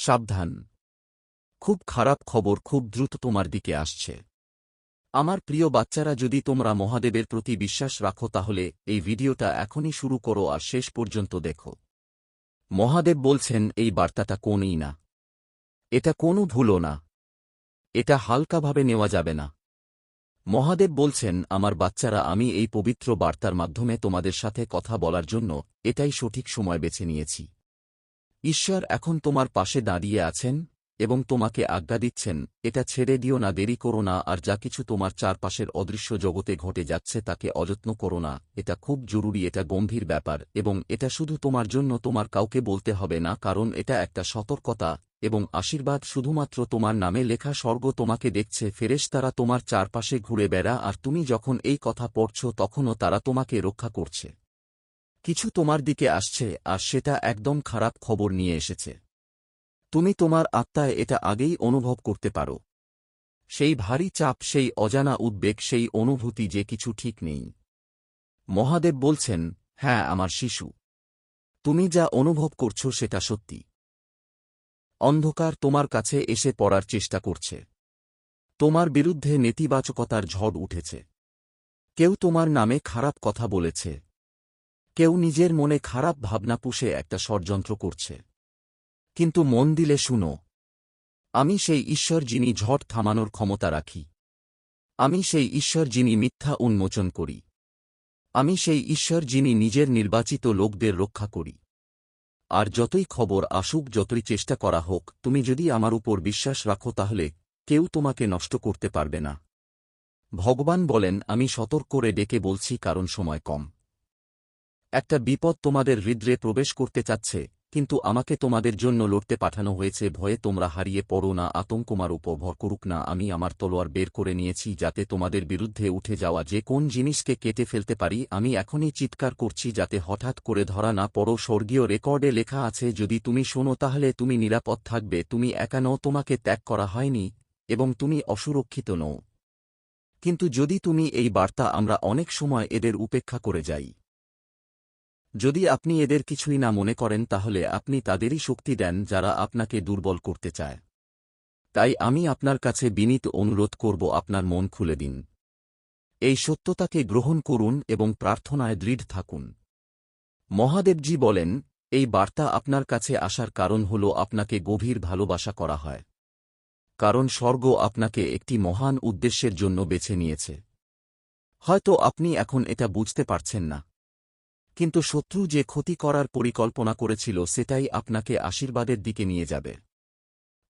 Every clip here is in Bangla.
সাবধান। খুব খারাপ খবর খুব দ্রুত তোমার দিকে আসছে। আমার প্রিয় বাচ্চারা, যদি তোমরা মহাদেবের প্রতি বিশ্বাস রাখো, তাহলে এই ভিডিওটা এখনই শুরু করো আর শেষ পর্যন্ত দেখো। মহাদেব বলছেন, এই বার্তাটা কোনই না? এটা কোনো ভুলও না। এটা হালকাভাবে নেওয়া যাবে না। মহাদেব বলছেন, আমার বাচ্চারা, আমি এই পবিত্র বার্তার মাধ্যমে তোমাদের সাথে কথা বলার জন্য এটাই সঠিক সময় বেছে নিয়েছি। ঈশ্বর এখন তোমার পাশে দাঁড়িয়ে আছেন এবং তোমাকে আজ্ঞা দিচ্ছেন, এটা ছেড়ে দিও না, দেরি করো না, আর যা কিছু তোমার চারপাশের অদৃশ্য জগতে ঘটে যাচ্ছে তাকে অযত্ন করো না, এটা খুব জরুরি, এটা গম্ভীর ব্যাপার, এবং এটা শুধু তোমার জন্য তোমার কাউকে বলতে হবে না, কারণ এটা একটা সতর্কতা, এবং আশীর্বাদ শুধুমাত্র তোমার নামে লেখা স্বর্গ তোমাকে দেখছে, ফেরেশতারা তোমার চারপাশে ঘুরে বেড়া, আর তুমি যখন এই কথা পড়ছ তখনও তারা তোমাকে রক্ষা করছে। কিছু তোমার দিকে আসছে, আর সেটা একদম খারাপ খবর নিয়ে এসেছে। তুমি তোমার আত্মায় এটা আগেই অনুভব করতে পারো। সেই ভারী চাপ, সেই অজানা উদ্বেগ, সেই অনুভূতি যে কিছু ঠিক নেই। মহাদেব বলছেন হ্যাঁ আমার শিশু। তুমি যা অনুভব করছ সেটা সত্যি। অন্ধকার তোমার কাছে এসে পড়ার চেষ্টা করছে। তোমার বিরুদ্ধে নেতিবাচকতার ঝড় উঠেছে। কেউ তোমার নামে খারাপ কথা বলেছে। কেউ নিজের মনে খারাপ ভাবনা পুষে একটা ষড়যন্ত্র করছে। কিন্তু মন দিলে শুনো, আমি সেই ঈশ্বর যিনি ঝট থামানোর ক্ষমতা রাখি। আমি সেই ঈশ্বর যিনি মিথ্যা উন্মোচন করি। আমি সেই ঈশ্বর যিনি নিজের নির্বাচিত লোকদের রক্ষা করি। আর যতই খবর আসুক, যতই চেষ্টা করা হোক, তুমি যদি আমার উপর বিশ্বাস রাখো তাহলে কেউ তোমাকে নষ্ট করতে পারবে না। ভগবান বলেন, আমি সতর্ক করে ডেকে বলছি কারণ সময় কম। একটা বিপদ তোমাদের হৃদ্রে প্রবেশ করতে চাচ্ছে, কিন্তু আমাকে তোমাদের জন্য লড়তে পাঠানো হয়েছে, ভয়ে তোমরা হারিয়ে পড়ো না, আতঙ্কমার উপর ভর করুক না, আমি আমার তলোয়ার বের করে নিয়েছি যাতে তোমাদের বিরুদ্ধে উঠে যাওয়া যে কোন জিনিসকে কেটে ফেলতে পারি, আমি এখনই চিৎকার করছি যাতে হঠাৎ করে ধরা না পড়ো। স্বর্গীয় রেকর্ডে লেখা আছে, যদি তুমি শোনো তাহলে তুমি নিরাপদ থাকবে, তুমি একা নও, তোমাকে ত্যাগ করা হয়নি, এবং তুমি অসুরক্ষিত নও। কিন্তু যদি তুমি এই বার্তা আমরা অনেক সময় এদের উপেক্ষা করে যাই যদি আপনি এদের কিছুই না মনে করেন, তাহলে আপনি তাদেরই শক্তি দেন যারা আপনাকে দুর্বল করতে চায়। তাই আমি আপনার কাছে বিনীত অনুরোধ করব, আপনার মন খুলে দিন। এই সত্যতাকে গ্রহণ করুন এবং প্রার্থনায় দৃঢ় থাকুন। মহাদেবজি বলেন, এই বার্তা আপনার কাছে আসার কারণ হল আপনাকে গভীর ভালোবাসা করা হয়। কারণ স্বর্গ আপনাকে একটি মহান উদ্দেশ্যের জন্য বেছে নিয়েছে। হয়তো আপনি এখন এটা বুঝতে পারছেন না। কিন্তু শত্রু যে ক্ষতি করার পরিকল্পনা করেছিল সেটাই আপনাকে আশীর্বাদের দিকে নিয়ে যাবে।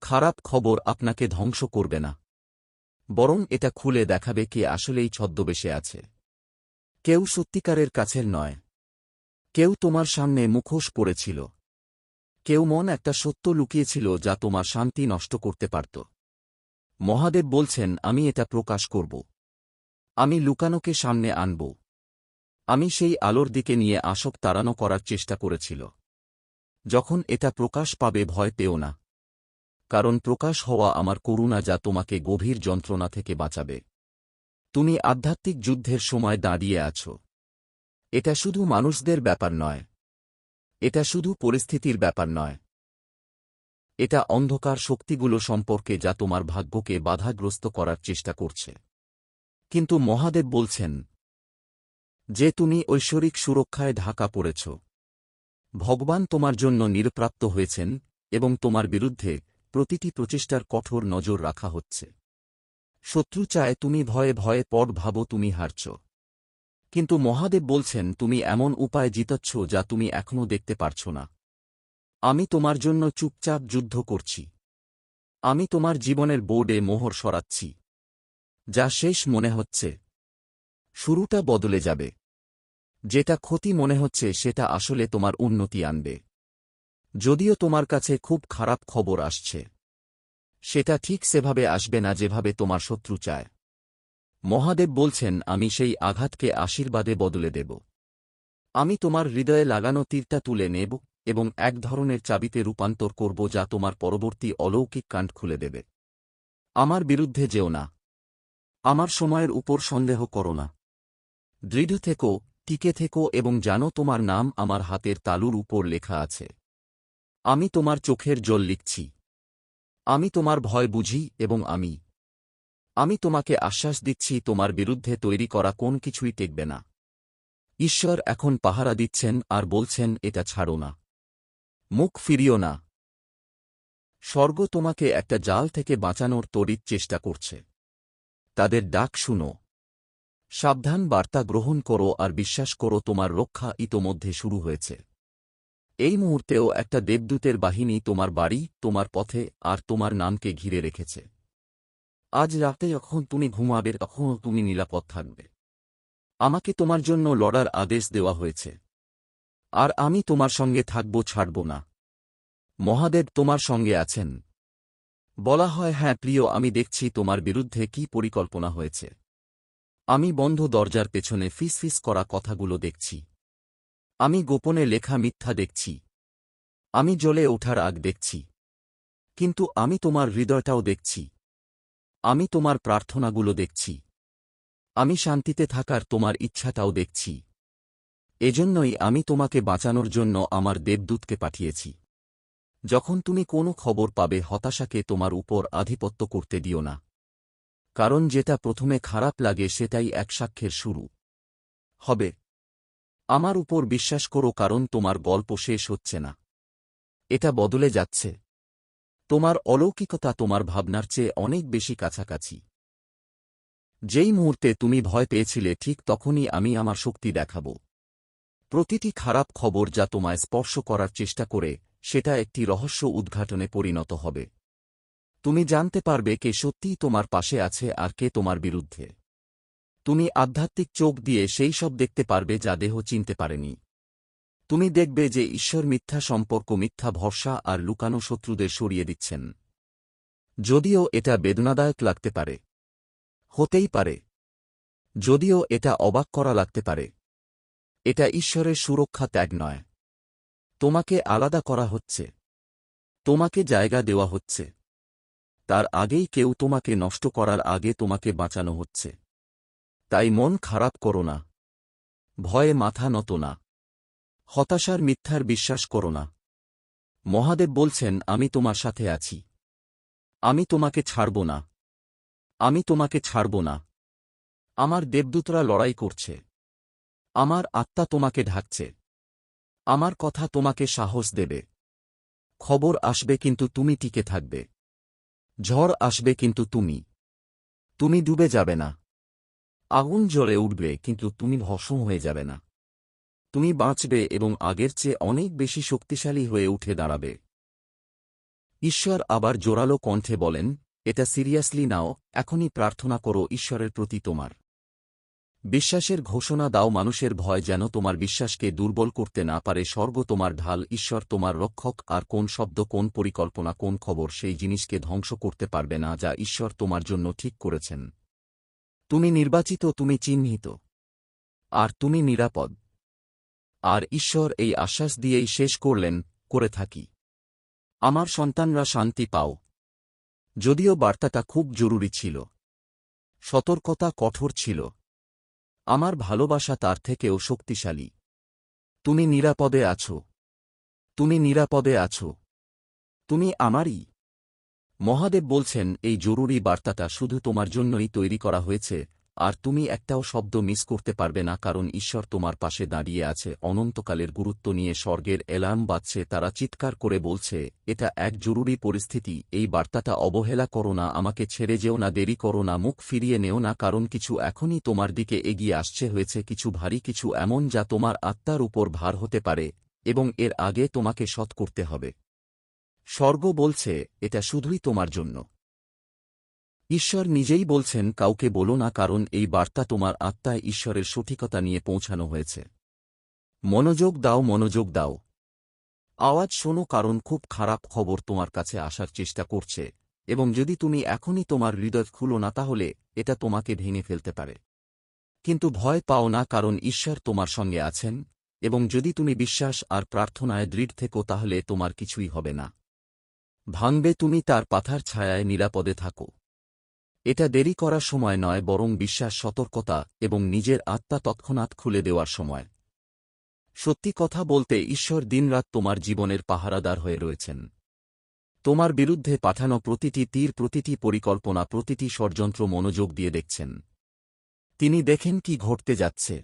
খারাপ খবর আপনাকে ধ্বংস করবে না। বরং এটা খুলে দেখাবে কে আসলেই ছদ্মবেশে আছে। কেউ সত্যিকারের কাছের নয়। কেউ তোমার সামনে মুখোশ পড়েছিল কেউ মন একটা সত্য লুকিয়েছিল যা তোমার শান্তি নষ্ট করতে পারত। মহাদেব বলছেন, আমি এটা প্রকাশ করব। আমি লুকানোকে সামনে আনব। আমি সেই আলোর দিকে নিয়ে আসক তাড়ানো করার চেষ্টা করেছিল। যখন এটা প্রকাশ পাবে ভয় পেও না। কারণ প্রকাশ হওয়া আমার করুণা যা তোমাকে গভীর যন্ত্রণা থেকে বাঁচাবে। তুমি আধ্যাত্মিক যুদ্ধের সময় দাঁড়িয়ে আছো। এটা শুধু মানুষদের ব্যাপার নয়। এটা শুধু পরিস্থিতির ব্যাপার নয়। এটা অন্ধকার শক্তিগুলো সম্পর্কে যা তোমার ভাগ্যকে বাধাগ্রস্ত করার চেষ্টা করছে। কিন্তু মহাদেব বলছেন যে তুমি ঐশ্বরিক সুরক্ষায় ঢাকা পড়েছ। ভগবান তোমার জন্য নিরপ্রাপ্ত হয়েছেন এবং তোমার বিরুদ্ধে প্রতিটি প্রচেষ্টার কঠোর নজর রাখা হচ্ছে। শত্রু চায় তুমি ভয়ে ভয়ে পট ভাবো তুমি হারছ। কিন্তু মহাদেব বলছেন, তুমি এমন উপায় জিতাচ্ছ যা তুমি এখনও দেখতে পারছ না। আমি তোমার জন্য চুপচাপ যুদ্ধ করছি। আমি তোমার জীবনের বোর্ডে মোহর সরাচ্ছি। যা শেষ মনে হচ্ছে। শুরুটা বদলে যাবে। যেটা ক্ষতি মনে হচ্ছে সেটা আসলে তোমার উন্নতি আনবে। যদিও তোমার কাছে খুব খারাপ খবর আসছে। সেটা ঠিক সেভাবে আসবে না যেভাবে তোমার শত্রু চায়। মহাদেব বলছেন, আমি সেই আঘাতকে আশীর্বাদে বদলে দেব। আমি তোমার হৃদয়ে লাগানো তীরটা তুলে নেব এবং এক ধরনের চাবিতে রূপান্তর করব যা তোমার পরবর্তী অলৌকিক কাণ্ড খুলে দেবে। আমার বিরুদ্ধে যেও না। আমার সময়ের উপর সন্দেহ করো না। দৃঢ় থেকো টিকে থেকো এবং জানো তোমার নাম আমার হাতের তালুর উপর লেখা আছে। আমি তোমার চোখের জল লিখছি। আমি তোমার ভয় বুঝি এবং আমি। আমি তোমাকে আশ্বাস দিচ্ছি, তোমার বিরুদ্ধে তৈরি করা কোন কিছুই টেকবে না। ঈশ্বর এখন পাহারা দিচ্ছেন আর বলছেন, এটা ছাড়ো না। মুখ ফিরিও না। স্বর্গ তোমাকে একটা জাল থেকে বাঁচানোর তড়িৎ চেষ্টা করছে। তাদের ডাক শুনো। সাবধান বার্তা গ্রহণ করো আর বিশ্বাস করো তোমার রক্ষা ইতোমধ্যে শুরু হয়েছে। এই মুহূর্তেও একটা দেবদূতের বাহিনী তোমার বাড়ি, তোমার পথে আর তোমার নামকে ঘিরে রেখেছে। আজ রাতে যখন তুমি ঘুমাবে তখনও তুমি নিরাপদ থাকবে। আমাকে তোমার জন্য লড়ার আদেশ দেওয়া হয়েছে। আর আমি তোমার সঙ্গে থাকব, ছাড়ব না। মহাদেব তোমার সঙ্গে আছেন। বলা হয় হ্যাঁ প্রিয়, আমি দেখছি তোমার বিরুদ্ধে কি পরিকল্পনা হয়েছে। আমি বন্ধ দরজার পেছনে ফিসফিস করা কথাগুলো দেখছি। আমি গোপনে লেখা মিথ্যা দেখছি। আমি জ্বলে ওঠার আগ দেখছি। কিন্তু আমি তোমার হৃদয়টাও দেখছি। আমি তোমার প্রার্থনাগুলো দেখছি। আমি শান্তিতে থাকার তোমার ইচ্ছাটাও দেখছি। এজন্যই আমি তোমাকে বাঁচানোর জন্য আমার দেবদূতকে পাঠিয়েছি। যখন তুমি কোনো খবর পাবে হতাশাকে তোমার উপর আধিপত্য করতে দিও না। কারণ যেটা প্রথমে খারাপ লাগে সেটাই এক সাক্ষ্যের শুরু। হবে। আমার উপর বিশ্বাস করো কারণ তোমার গল্প শেষ হচ্ছে না। এটা বদলে যাচ্ছে। তোমার অলৌকিকতা তোমার ভাবনার চেয়ে অনেক বেশি কাছাকাছি। যেই মুহূর্তে তুমি ভয় পেয়েছিলে ঠিক তখনই আমি আমার শক্তি দেখাব। প্রতিটি খারাপ খবর যা তোমায় স্পর্শ করার চেষ্টা করে, সেটা একটি রহস্য উদ্ঘাটনে পরিণত হবে। তুমি জানতে পারবে কে সত্যিই তোমার পাশে আছে আর কে তোমার বিরুদ্ধে। তুমি আধ্যাত্মিক চোখ দিয়ে সেই সব দেখতে পারবে যা দেহ চিনতে পারেনি। তুমি দেখবে যে ঈশ্বর মিথ্যা সম্পর্ক, মিথ্যা ভরসা আর লুকানো শত্রুদের সরিয়ে দিচ্ছেন। যদিও এটা বেদনাদায়ক লাগতে পারে। হতেই পারে। যদিও এটা অবাক করা লাগতে পারে। এটা ঈশ্বরের সুরক্ষা ত্যাগ নয়। তোমাকে আলাদা করা হচ্ছে। তোমাকে জায়গা দেওয়া হচ্ছে। তার আগেই কেউ তোমাকে নষ্ট করার আগে তোমাকে বাঁচানো হচ্ছে। তাই মন খারাপ করো না। ভয়ে মাথা নত না। হতাশার মিথ্যার বিশ্বাস করো না। মহাদেব বলছেন, আমি তোমার সাথে আছি। আমি তোমাকে ছাড়ব না। আমি তোমাকে ছাড়ব না। আমার দেবদূতরা লড়াই করছে। আমার আত্মা তোমাকে ঢাকছে। আমার কথা তোমাকে সাহস দেবে। খবর আসবে কিন্তু তুমি টিকে থাকবে। ঝড় আসবে কিন্তু তুমি। তুমি ডুবে যাবে না। আগুন জ্বরে উঠবে কিন্তু তুমি ভসম হয়ে যাবে না। তুমি বাঁচবে এবং আগের চেয়ে অনেক বেশি শক্তিশালী হয়ে উঠে দাঁড়াবে। ঈশ্বর আবার জোরালো কণ্ঠে বলেন, এটা সিরিয়াসলি নাও, এখনই প্রার্থনা করো ঈশ্বরের প্রতি তোমার। বিশ্বাসের ঘোষণা দাও, মানুষের ভয় যেন তোমার বিশ্বাসকে দুর্বল করতে না পারে। স্বর্গ তোমার ঢাল, ঈশ্বর তোমার রক্ষক। আর কোন শব্দ, কোন পরিকল্পনা, কোন খবর সেই জিনিসকে ধ্বংস করতে পারবে না, যা ঈশ্বর তোমার জন্য ঠিক করেছেন। তুমি নির্বাচিত, তুমি চিহ্নিত। আর তুমি নিরাপদ। আর ঈশ্বর এই আশ্বাস দিয়েই শেষ করলেন, করে থাকি। আমার সন্তানরা শান্তি পাও। যদিও বার্তাটা খুব জরুরি ছিল। সতর্কতা কঠোর ছিল। আমার ভালোবাসা তার থেকেও শক্তিশালী। তুমি নিরাপদে আছো। তুমি নিরাপদে আছো। তুমি আমারই। মহাদেব বলছেন, এই জরুরি বার্তাটা শুধু তোমার জন্যই তৈরি করা হয়েছে আর তুমি একটাও শব্দ মিস করতে পারবে না কারণ ঈশ্বর তোমার পাশে দাঁড়িয়ে আছে, অনন্তকালের গুরুত্ব নিয়ে স্বর্গের অ্যালার্ম বাজছে, তারা চিৎকার করে বলছে, এটা এক জরুরি পরিস্থিতি, এই বার্তাটা অবহেলা করো না, আমাকে ছেড়ে যেও না, দেরি করো না, মুখ ফিরিয়ে নেও না, কারণ কিছু এখনই তোমার দিকে এগিয়ে আসছে, হয়েছে কিছু ভারী কিছু এমন যা তোমার আত্মার উপর ভার হতে পারে, এবং এর আগে তোমাকে সৎ করতে হবে। স্বর্গ বলছে, এটা শুধুই তোমার জন্য। ঈশ্বর নিজেই বলছেন, কাউকে বলো না, কারণ এই বার্তা তোমার আত্মায় ঈশ্বরের সঠিকতা নিয়ে পৌঁছানো হয়েছে। মনোযোগ দাও মনোযোগ দাও। আওয়াজ শোনো, কারণ খুব খারাপ খবর তোমার কাছে আসার চেষ্টা করছে, এবং যদি তুমি এখনই তোমার হৃদয় খুলো না, তাহলে এটা তোমাকে ভেঙে ফেলতে পারে। কিন্তু ভয় পাও না, কারণ ঈশ্বর তোমার সঙ্গে আছেন, এবং যদি তুমি বিশ্বাস আর প্রার্থনায় দৃঢ় থেকো, তাহলে তোমার কিছুই হবে না। ভাঙবে তুমি তার পাথার ছায়ায় নিরাপদে থাকো। এটা দেরি করার সময় নয় বরং বিশ্বাস, সতর্কতা এবং নিজের আত্মা তৎক্ষণাৎ খুলে দেওয়ার সময়। সত্যি কথা বলতে ঈশ্বর দিনরাত তোমার জীবনের পাহারাদার হয়ে রয়েছেন। তোমার বিরুদ্ধে পাঠানো প্রতিটি তীর, প্রতিটি পরিকল্পনা, প্রতিটি ষড়যন্ত্র মনোযোগ দিয়ে দেখছেন। তিনি দেখেন কি ঘটতে যাচ্ছে।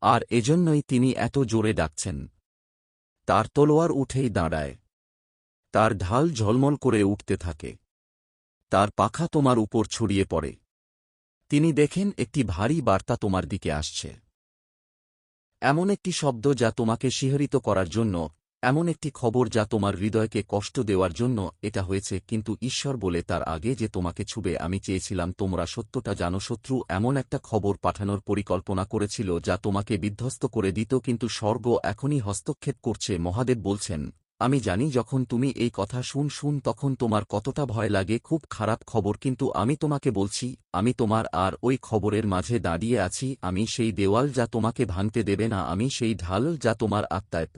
আর এজন্যই তিনি এত জোরে ডাকছেন। তার তলোয়ার উঠেই দাঁড়ায়। তার ঢাল ঝলমল করে উঠতে থাকে। তার পাখা তোমার উপর ছড়িয়ে পড়ে। তিনি দেখেন একটি ভারী বার্তা তোমার দিকে আসছে। এমন একটি শব্দ যা তোমাকে শিহরিত করার জন্য, এমন একটি খবর যা তোমার হৃদয়কে কষ্ট দেওয়ার জন্য, এটা হয়েছে, কিন্তু ঈশ্বর বলে তার আগে যে তোমাকে ছুবে, আমি চেয়েছিলাম তোমরা সত্যটা জানো, শত্রু এমন একটা খবর পাঠানোর পরিকল্পনা করেছিল যা তোমাকে বিধ্বস্ত করে দিত, কিন্তু স্বর্গ এখনই হস্তক্ষেপ করছে, মহাদেব বলছেন আমি জানি যখন তুমি এই কথা শুন শুন তখন তোমার কতটা ভয় লাগে, খুব খারাপ খবর, কিন্তু আমি তোমাকে বলছি, আমি তোমার আর ওই খবরের মাঝে দাঁড়িয়ে আছি, আমি সেই দেওয়াল যা তোমাকে ভাঙতে দেবে না, আমি সেই ঢাল যা তোমার আত্মায়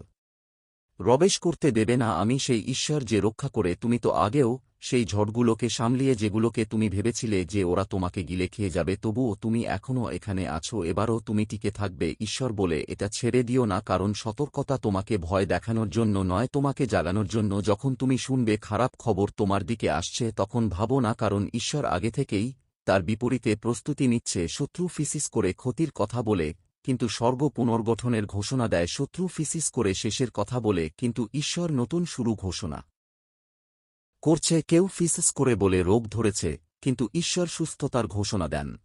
রবেশ করতে দেবে না, আমি সেই ঈশ্বর যে রক্ষা করে, তুমি তো আগেও সেই ঝড়গুলোকে সামলিয়ে যেগুলোকে তুমি ভেবেছিলে যে ওরা তোমাকে গিলে খেয়ে যাবে, তবুও তুমি এখনও এখানে আছো, এবারও তুমি টিকে থাকবে, ঈশ্বর বলে, এটা ছেড়ে দিও না, কারণ সতর্কতা তোমাকে ভয় দেখানোর জন্য নয়, তোমাকে জাগানোর জন্য। যখন তুমি শুনবে খারাপ খবর তোমার দিকে আসছে, তখন ভাবো না, কারণ ঈশ্বর আগে থেকেই তার বিপরীতে প্রস্তুতি নিচ্ছে, শত্রু ফিসিস করে ক্ষতির কথা বলে, কিন্তু স্বর্গ পুনর্গঠনের ঘোষণা দেয়, শত্রু ফিসিস করে শেষের কথা বলে, কিন্তু ঈশ্বর নতুন শুরু ঘোষণা। করছে কেউ ফিসিস করে বলে রোগ ধরেছে, কিন্তু ঈশ্বর সুস্থতার ঘোষণা দেন।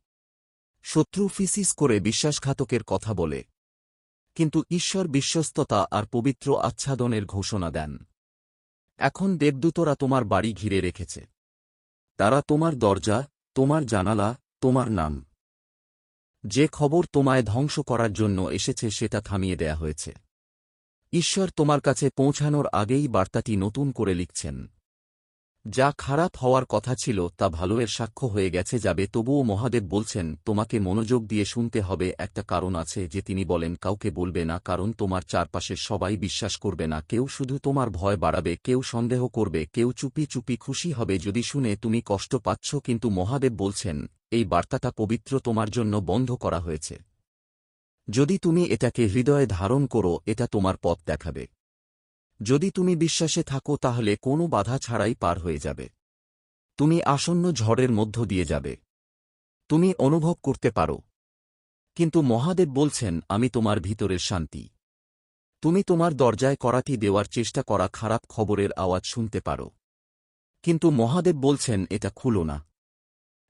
শত্রু ফিসিস করে বিশ্বাসঘাতকের কথা বলে। কিন্তু ঈশ্বর বিশ্বস্ততা আর পবিত্র আচ্ছাদনের ঘোষণা দেন। এখন দেবদূতরা তোমার বাড়ি ঘিরে রেখেছে। তারা তোমার দরজা, তোমার জানালা, তোমার নাম। যে খবর তোমায় ধ্বংস করার জন্য এসেছে সেটা থামিয়ে দেয়া হয়েছে। ঈশ্বর তোমার কাছে পৌঁছানোর আগেই বার্তাটি নতুন করে লিখছেন। যা খারাপ হওয়ার কথা ছিল তা ভালোয়ের সাক্ষ্য হয়ে গেছে যাবে। তবুও মহাদেব বলছেন, তোমাকে মনোযোগ দিয়ে শুনতে হবে। একটা কারণ আছে যে তিনি বলেন, কাউকে বলবে না, কারণ তোমার চারপাশের সবাই বিশ্বাস করবে না। কেউ শুধু তোমার ভয় বাড়াবে, কেউ সন্দেহ করবে, কেউ চুপি চুপি খুশি হবে যদি শুনে তুমি কষ্ট পাচ্ছ। কিন্তু মহাদেব বলছেন, এই বার্তাটা পবিত্র তোমার জন্য বন্ধ করা হয়েছে। যদি তুমি এটাকে হৃদয়ে ধারণ করো, এটা তোমার পথ দেখাবে। যদি তুমি বিশ্বাসে থাকো তাহলে কোনো বাধা ছাড়াই পার হয়ে যাবে। তুমি আসন্ন ঝড়ের মধ্য দিয়ে যাবে। তুমি অনুভব করতে পারো। কিন্তু মহাদেব বলছেন, আমি তোমার ভিতরের শান্তি। তুমি তোমার দরজায় করাটি দেওয়ার চেষ্টা করা খারাপ খবরের আওয়াজ শুনতে পারো। কিন্তু মহাদেব বলছেন, এটা খুলো না।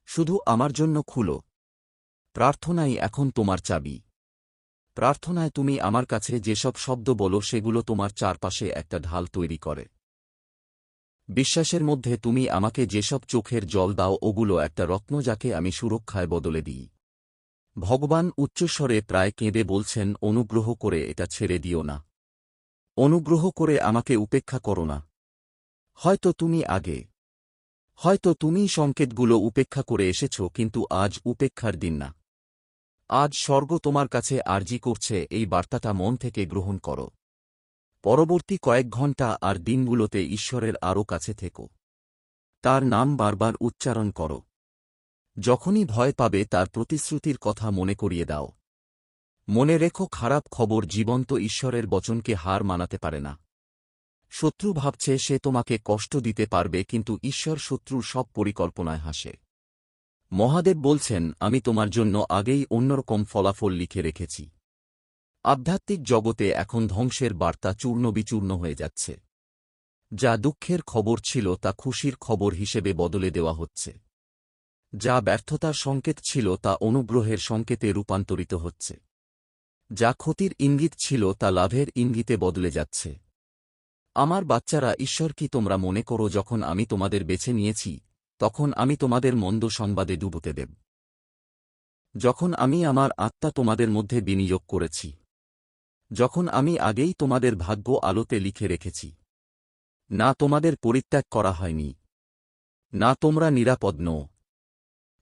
শুধু আমার জন্য খুলো। প্রার্থনাই এখন তোমার চাবি। প্রার্থনায় তুমি আমার কাছে যেসব শব্দ বলো সেগুলো তোমার চারপাশে একটা ঢাল তৈরি করে। বিশ্বাসের মধ্যে তুমি আমাকে যেসব চোখের জল দাও ওগুলো একটা রত্ন যাকে আমি সুরক্ষায় বদলে দিই। ভগবান উচ্চস্বরে প্রায় কেঁদে বলছেন, অনুগ্রহ করে এটা ছেড়ে দিও না। অনুগ্রহ করে আমাকে উপেক্ষা করো না। হয়তো তুমি আগে, হয়তো তুমি সংকেতগুলো উপেক্ষা করে এসেছ, কিন্তু আজ উপেক্ষার দিন না। আজ স্বর্গ তোমার কাছে আর্জি করছে, এই বার্তাটা মন থেকে গ্রহণ করো। পরবর্তী কয়েক ঘণ্টা আর দিনগুলোতে ঈশ্বরের আরও কাছে থেকো। তার নাম বারবার উচ্চারণ করো। যখনই ভয় পাবে তার প্রতিশ্রুতির কথা মনে করিয়ে দাও। মনে রেখো খারাপ খবর জীবন্ত ঈশ্বরের বচনকে হার মানাতে পারে না। শত্রু ভাবছে সে তোমাকে কষ্ট দিতে পারবে, কিন্তু ঈশ্বর শত্রুর সব পরিকল্পনায় হাসে। মহাদেব বলছেন, আমি তোমার জন্য আগেই অন্যরকম ফলাফল লিখে রেখেছি। আধ্যাত্মিক জগতে এখন ধ্বংসের বার্তা চূর্ণবিচূর্ণ হয়ে যাচ্ছে। যা দুঃখের খবর ছিল তা খুশির খবর হিসেবে বদলে দেওয়া হচ্ছে। যা ব্যর্থতার সংকেত ছিল তা অনুগ্রহের সংকেতে রূপান্তরিত হচ্ছে। যা ক্ষতির ইঙ্গিত ছিল তা লাভের ইঙ্গিতে বদলে যাচ্ছে। আমার বাচ্চারা, ঈশ্বর কি তোমরা মনে করো যখন আমি তোমাদের বেছে নিয়েছি? তখন আমি তোমাদের মন্দ সংবাদে ডুবতে দেব। যখন আমি আমার আত্মা তোমাদের মধ্যে বিনিয়োগ করেছি। যখন আমি আগেই তোমাদের ভাগ্য আলোতে লিখে রেখেছি। না তোমাদের পরিত্যাগ করা হয়নি। না তোমরা নিরাপদ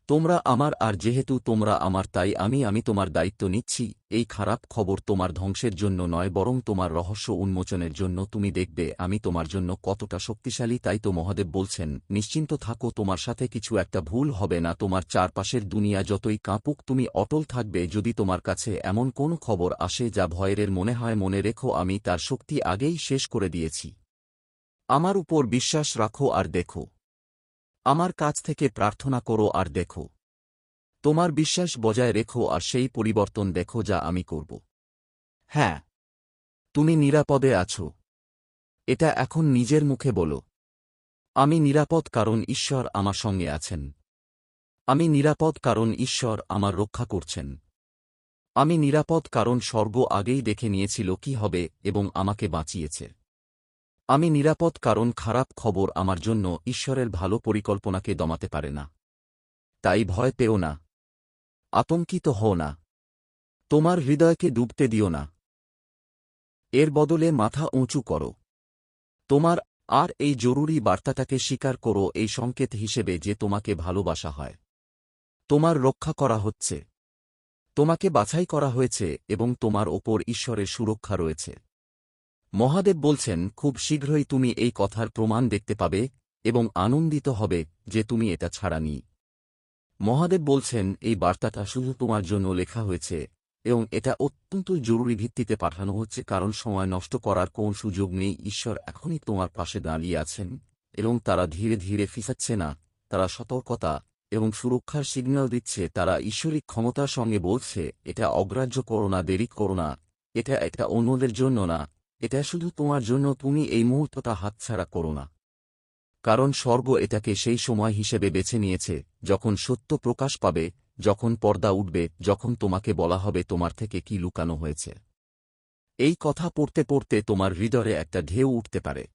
তোমরা আমার, আর যেহেতু তোমরা আমার, তাই আমি আমি তোমার দায়িত্ব নিচ্ছি। এই খারাপ খবর তোমার ধ্বংসের জন্য নয়, বরং তোমার রহস্য উন্মোচনের জন্য। তুমি দেখবে, আমি তোমার জন্য কতটা শক্তিশালী, তাই তো মহাদেব বলছেন। নিশ্চিন্ত থাকো, তোমার সাথে কিছু একটা ভুল হবে না। তোমার চারপাশের দুনিয়া যতই কাঁপুক, তুমি অটল থাকবে। যদি তোমার কাছে এমন কোন খবর আসে যা ভয়ের মনে হয়, মনে রেখো, আমি তার শক্তি আগেই শেষ করে দিয়েছি। আমার উপর বিশ্বাস রাখো আর দেখো। আমার কাছ থেকে প্রার্থনা করো আর দেখো। তোমার বিশ্বাস বজায় রেখো আর সেই পরিবর্তন দেখো যা আমি করব। হ্যাঁ তুমি নিরাপদে আছো। এটা এখন নিজের মুখে বলো। আমি নিরাপদ কারণ ঈশ্বর আমার সঙ্গে আছেন। আমি নিরাপদ কারণ ঈশ্বর আমার রক্ষা করছেন। আমি নিরাপদ কারণ স্বর্গ আগেই দেখে নিয়েছিল কি হবে এবং আমাকে বাঁচিয়েছে। আমি নিরাপদ কারণ খারাপ খবর আমার জন্য ঈশ্বরের ভালো পরিকল্পনাকে দমাতে পারে না। তাই ভয় পেও না। আতঙ্কিত হও না। তোমার হৃদয়কে ডুবতে দিও না। এর বদলে মাথা উঁচু করো। তোমার আর এই জরুরি বার্তাটাকে স্বীকার করো এই সংকেত হিসেবে যে তোমাকে ভালোবাসা হয়। তোমার রক্ষা করা হচ্ছে। তোমাকে বাছাই করা হয়েছে এবং তোমার ওপর ঈশ্বরের সুরক্ষা রয়েছে। মহাদেব বলছেন, খুব শীঘ্রই তুমি এই কথার প্রমাণ দেখতে পাবে এবং আনন্দিত হবে যে তুমি এটা ছাড়ানি। মহাদেব বলছেন, এই বার্তাটা শুধু তোমার জন্য লেখা হয়েছে এবং এটা অত্যন্ত জরুরি ভিত্তিতে পাঠানো হচ্ছে, কারণ সময় নষ্ট করার কোন সুযোগ নেই। ঈশ্বর এখনই তোমার পাশে দাঁড়িয়ে আছেন এবং তারা ধীরে ধীরে ফিসাচ্ছে না। তারা সতর্কতা এবং সুরক্ষার সিগন্যাল দিচ্ছে। তারা ঈশ্বরিক ক্ষমতার সঙ্গে বলছে, এটা অগ্রাহ্য করো না, দেরি করো না। এটা এটা অন্যদের জন্য না। এটা শুধু তোমার জন্য তুমি এই মুহূর্তটা হাতছাড়া করো না। কারণ স্বর্গ এটাকে সেই সময় হিসেবে বেছে নিয়েছে, যখন সত্য প্রকাশ পাবে, যখন পর্দা উঠবে, যখন তোমাকে বলা হবে তোমার থেকে কি লুকানো হয়েছে। এই কথা পড়তে পড়তে তোমার হৃদয়ে একটা ঢেউ উঠতে পারে।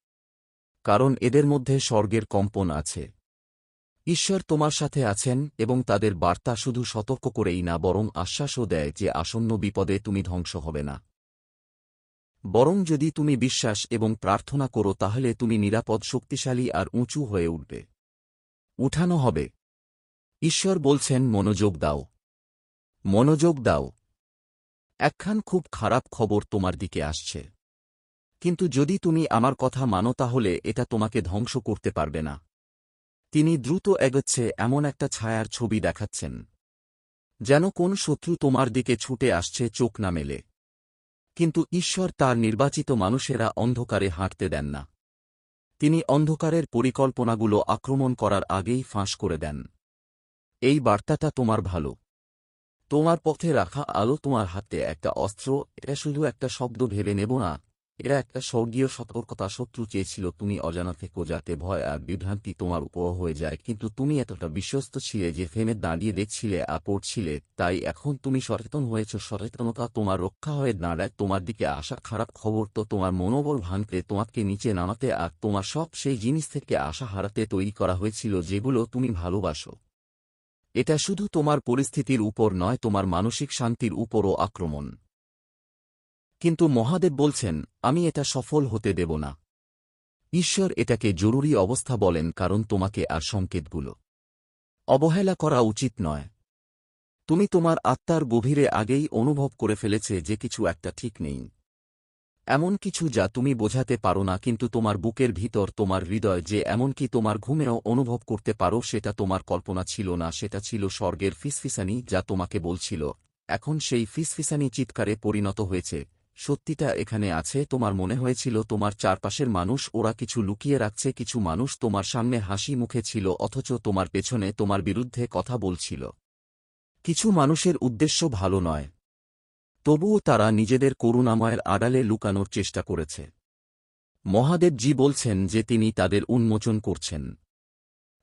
কারণ এদের মধ্যে স্বর্গের কম্পন আছে। ঈশ্বর তোমার সাথে আছেন এবং তাদের বার্তা শুধু সতর্ক করেই না, বরং আশ্বাসও দেয় যে আসন্ন বিপদে তুমি ধ্বংস হবে না। বরং যদি তুমি বিশ্বাস এবং প্রার্থনা করো তাহলে তুমি নিরাপদ, শক্তিশালী আর উঁচু হয়ে উঠবে। উঠানো হবে। ঈশ্বর বলছেন, মনোযোগ দাও। মনোযোগ দাও। একখান খুব খারাপ খবর তোমার দিকে আসছে। কিন্তু যদি তুমি আমার কথা মানো তাহলে এটা তোমাকে ধ্বংস করতে পারবে না। তিনি দ্রুত এগোচ্ছে, এমন একটা ছায়ার ছবি দেখাচ্ছেন। যেন কোন শত্রু তোমার দিকে ছুটে আসছে, চোখ না মেলে। কিন্তু ঈশ্বর তার নির্বাচিত মানুষেরা অন্ধকারে হাঁটতে দেন না। তিনি অন্ধকারের পরিকল্পনাগুলো আক্রমণ করার আগেই ফাঁস করে দেন। এই বার্তাটা তোমার ভালো। তোমার পথে রাখা আলো তোমার হাতে একটা অস্ত্র, এটা শুধু একটা শব্দ ভেবে নেব না। এরা একটা স্বর্গীয় সতর্কতা শত্রু চেয়েছিল। তুমি অজানা থেকো যাতে ভয় আর বিভ্রান্তি তোমার উপর হয়ে যায়। কিন্তু তুমি এতটা বিশ্বস্ত ছিলে যে ফেমে দাঁড়িয়ে দেখছিলে আর পড়ছিলে। তাই এখন তুমি সচেতন হয়েছ। সচেতনতা তোমার রক্ষা হয়ে দাঁড়ায়। তোমার দিকে আসা খারাপ খবর তো তোমার মনোবল ভাঙতে, তোমাকে নিচে নামাতে আর তোমার সব সেই জিনিস থেকে আশা হারাতে তৈরি করা হয়েছিল যেগুলো তুমি ভালোবাসো। এটা শুধু তোমার পরিস্থিতির উপর নয়, তোমার মানসিক শান্তির উপরও আক্রমণ। কিন্তু মহাদেব বলছেন, আমি এটা সফল হতে দেব না। ঈশ্বর এটাকে জরুরি অবস্থা বলেন কারণ তোমাকে আর সংকেতগুলো। অবহেলা করা উচিত নয়। তুমি তোমার আত্মার গভীরে আগেই অনুভব করে ফেলেছে যে কিছু একটা ঠিক নেই। এমন কিছু যা তুমি বোঝাতে পারো না কিন্তু তোমার বুকের ভিতর তোমার হৃদয় যে এমনকি তোমার ঘুমেও অনুভব করতে পারো সেটা তোমার কল্পনা ছিল না, সেটা ছিল স্বর্গের ফিসফিসানি যা তোমাকে বলছিল। এখন সেই ফিসফিসানি চিৎকারে পরিণত হয়েছে। সত্যিটা এখানে আছে, তোমার মনে হয়েছিল তোমার চারপাশের মানুষ, ওরা কিছু লুকিয়ে রাখছে, কিছু মানুষ তোমার সামনে হাসি মুখে ছিল, অথচ তোমার পেছনে তোমার বিরুদ্ধে কথা বলছিল। কিছু মানুষের উদ্দেশ্য ভালো নয়। তবুও তারা নিজেদের করুণাময়ের আড়ালে লুকানোর চেষ্টা করেছে। মহাদেবজি বলছেন যে তিনি তাদের উন্মোচন করছেন।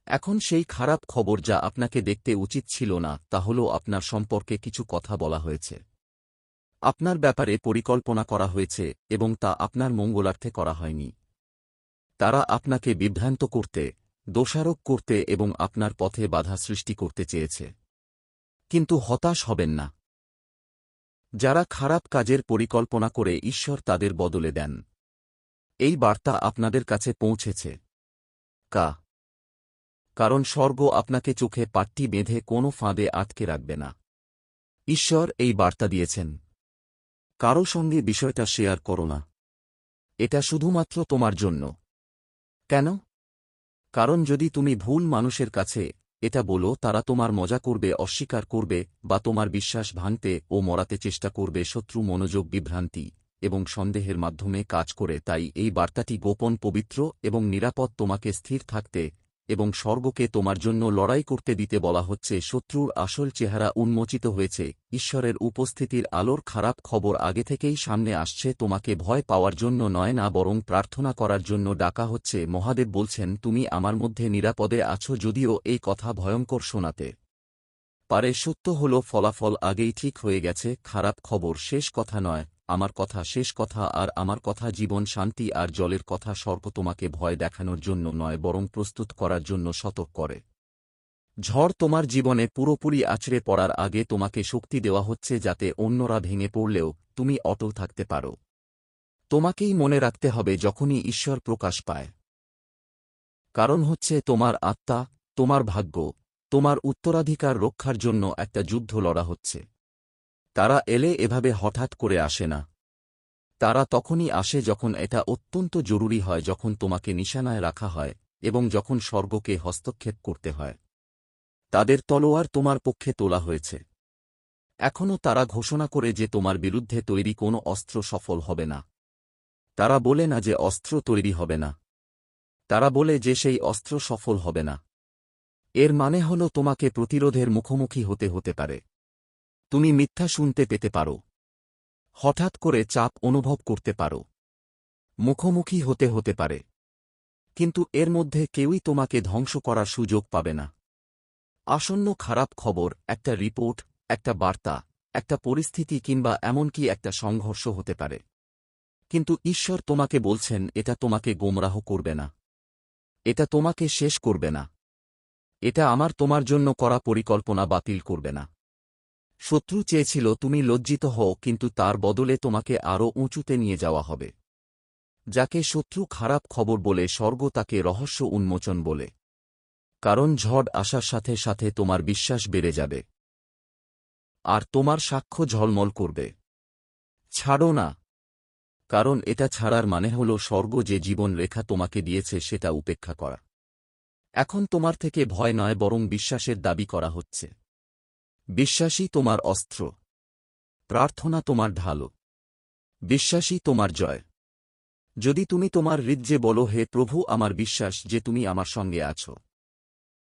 এখন সেই খারাপ খবর যা আপনাকে দেখতে উচিত ছিল না, তা হল আপনার সম্পর্কে কিছু কথা বলা হয়েছে। আপনার ব্যাপারে পরিকল্পনা করা হয়েছে এবং তা আপনার মঙ্গলার্থে করা হয়নি। তারা আপনাকে বিভ্রান্ত করতে, দোষারোপ করতে এবং আপনার পথে বাধা সৃষ্টি করতে চেয়েছে। কিন্তু হতাশ হবেন না। যারা খারাপ কাজের পরিকল্পনা করে ঈশ্বর তাদের বদলে দেন। এই বার্তা আপনাদের কাছে পৌঁছেছে। কা। কারণ স্বর্গ আপনাকে চোখে পাট্টি বেঁধে কোনো ফাঁদে আটকে রাখবে না। ঈশ্বর এই বার্তা দিয়েছেন। কারও সঙ্গে বিষয়টা শেয়ার করো না। এটা শুধুমাত্র তোমার জন্য। কেন? কারণ যদি তুমি ভুল মানুষের কাছে এটা বলো, তারা তোমার মজা করবে, অস্বীকার করবে, বা তোমার বিশ্বাস ভাঙতে ও মরাতে চেষ্টা করবে, শত্রু মনোযোগ বিভ্রান্তি এবং সন্দেহের মাধ্যমে কাজ করে। তাই এই বার্তাটি গোপন, পবিত্র এবং নিরাপদ তোমাকে স্থির থাকতে এবং স্বর্গকে তোমার জন্য লড়াই করতে দিতে বলা হচ্ছে, শত্রুর আসল চেহারা উন্মোচিত হয়েছে, ঈশ্বরের উপস্থিতির আলোর খারাপ খবর আগে থেকেই সামনে আসছে, তোমাকে ভয় পাওয়ার জন্য নয় না, বরং প্রার্থনা করার জন্য ডাকা হচ্ছে, মহাদেব বলছেন, তুমি আমার মধ্যে নিরাপদে আছো যদিও এই কথা ভয়ঙ্কর শোনাতে পারে, সত্য হল ফলাফল আগেই ঠিক হয়ে গেছে, খারাপ খবর শেষ কথা নয়। আমার কথা শেষ কথা আর আমার কথা জীবন শান্তি আর জলের কথা স্বর্গ তোমাকে ভয় দেখানোর জন্য নয়, বরং প্রস্তুত করার জন্য সতর্ক করে। ঝড় তোমার জীবনে পুরোপুরি আছড়ে পড়ার আগে তোমাকে শক্তি দেওয়া হচ্ছে যাতে অন্যরা ভেঙে পড়লেও তুমি অটল থাকতে পারো। তোমাকেই মনে রাখতে হবে যখনই ঈশ্বর প্রকাশ পায়। কারণ হচ্ছে তোমার আত্মা, তোমার ভাগ্য, তোমার উত্তরাধিকার রক্ষার জন্য একটা যুদ্ধ লড়া হচ্ছে। তারা এলে এভাবে হঠাৎ করে আসে না। তারা তখনই আসে যখন এটা অত্যন্ত জরুরি হয়, যখন তোমাকে নিশানায় রাখা হয় এবং যখন স্বর্গকে হস্তক্ষেপ করতে হয়। তাদের তলোয়ার তোমার পক্ষে তোলা হয়েছে। এখনও তারা ঘোষণা করে যে তোমার বিরুদ্ধে তৈরি কোনো অস্ত্র সফল হবে না। তারা বলে না যে অস্ত্র তৈরি হবে না। তারা বলে যে সেই অস্ত্র সফল হবে না। এর মানে হল তোমাকে প্রতিরোধের মুখোমুখি হতে হতে পারে। তুমি মিথ্যা শুনতে পেতে পারো। হঠাৎ করে চাপ অনুভব করতে পারো। মুখোমুখি হতে হতে পারে। কিন্তু এর মধ্যে কেউই তোমাকে ধ্বংস করার সুযোগ পাবে না। আসন্ন খারাপ খবর, একটা রিপোর্ট, একটা বার্তা, একটা পরিস্থিতি কিংবা এমনকি একটা সংঘর্ষ হতে পারে। কিন্তু ঈশ্বর তোমাকে বলছেন, এটা তোমাকে গোমরাহ করবে না। এটা তোমাকে শেষ করবে না। এটা আমার তোমার জন্য করা পরিকল্পনা বাতিল করবে না। শত্রু চেয়েছিল তুমি লজ্জিত হও, কিন্তু তার বদলে তোমাকে আরও উঁচুতে নিয়ে যাওয়া হবে। যাকে শত্রু খারাপ খবর বলে, স্বর্গ তাকে রহস্য উন্মোচন বলে। কারণ ঝড় আসার সাথে সাথে তোমার বিশ্বাস বেড়ে যাবে। আর তোমার সাক্ষ্য ঝলমল করবে। ছাড়ো না। কারণ এটা ছাড়ার মানে হল, স্বর্গ যে জীবন রেখা তোমাকে দিয়েছে, সেটা উপেক্ষা করা। এখন তোমার থেকে ভয় নয়, বরং বিশ্বাসের দাবি করা হচ্ছে। বিশ্বাসী তোমার অস্ত্র। প্রার্থনা তোমার ঢালো। বিশ্বাসী তোমার জয়। যদি তুমি তোমার হৃদ্যে বলো, হে প্রভু, আমার বিশ্বাস যে তুমি আমার সঙ্গে আছো।